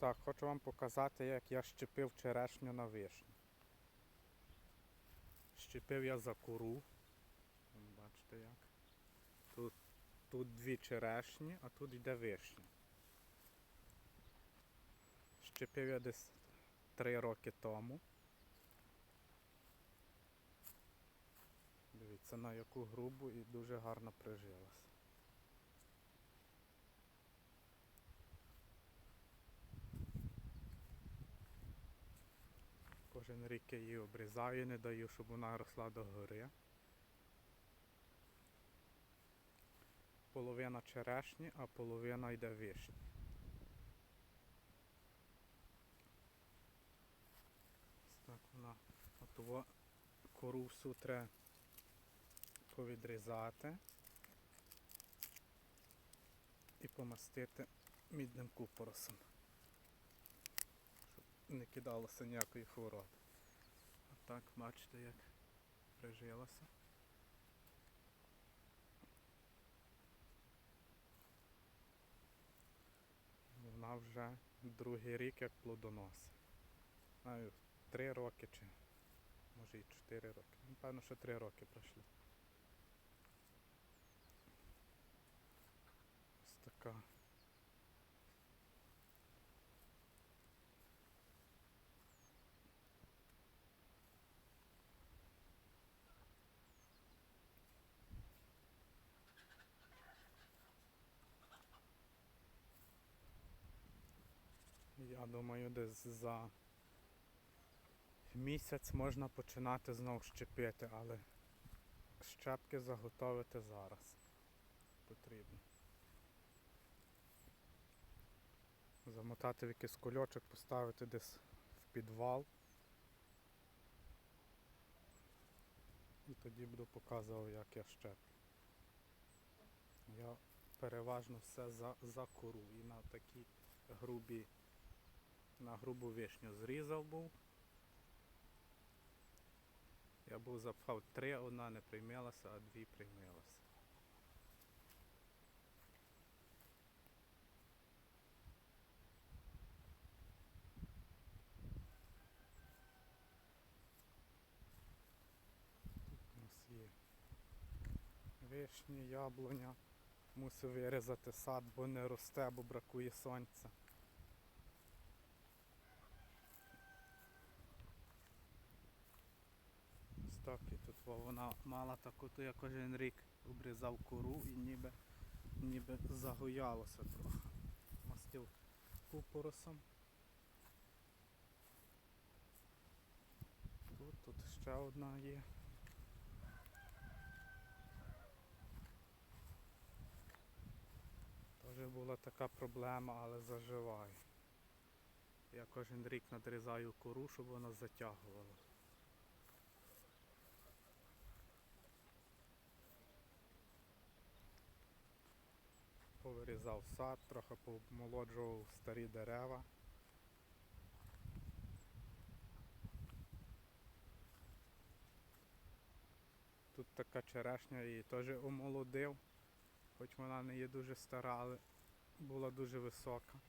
Так, хочу вам показати, як я щепив черешню на вишню. Щепив я за кору. Бачите як. Тут, тут дві черешні, а тут йде вишня. Щепив я десь три роки тому. Дивіться, на яку грубу і дуже гарно прижилась. Кожен рік я її обрізаю, не даю, щоб вона росла до гори. Половина черешні, а половина йде вишні. Ось так вона. От во кору всю треба повідрізати і помастити мідним купоросом не кидалося ніякої хвороби. А так, бачите, як прижилося. Вона вже другий рік як плодоносить. Знаю, три роки чи може і чотири роки. Напевно, що три роки пройшли. Ось така. Я думаю, десь за місяць можна починати знов щепити, але щепки заготовити зараз потрібно. Замотати в якийсь кульочок, поставити десь в підвал. І тоді буду показувати, як я щеплю. Я переважно все за, за кору і на такі грубі на грубу вишню зрізав був. Я був запхав три, одна не приймалася, а дві приймалися. Тут у нас є вишні, яблуня. Мусив вирізати сад, бо не росте, бо бракує сонця. Так і тут вона мала таку, то я кожен рік обрізав кору і ніби, ніби загоялося трохи. Мастив купоросом. Тут, тут ще одна є. Теж була така проблема, але заживає. Я кожен рік надрізаю кору, щоб вона затягувала. Повирізав сад, трохи помолоджував старі дерева. Тут така черешня її теж омолодив, хоч вона не є дуже стара, але була дуже висока.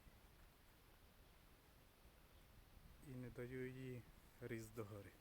І не даю їй ріст догори.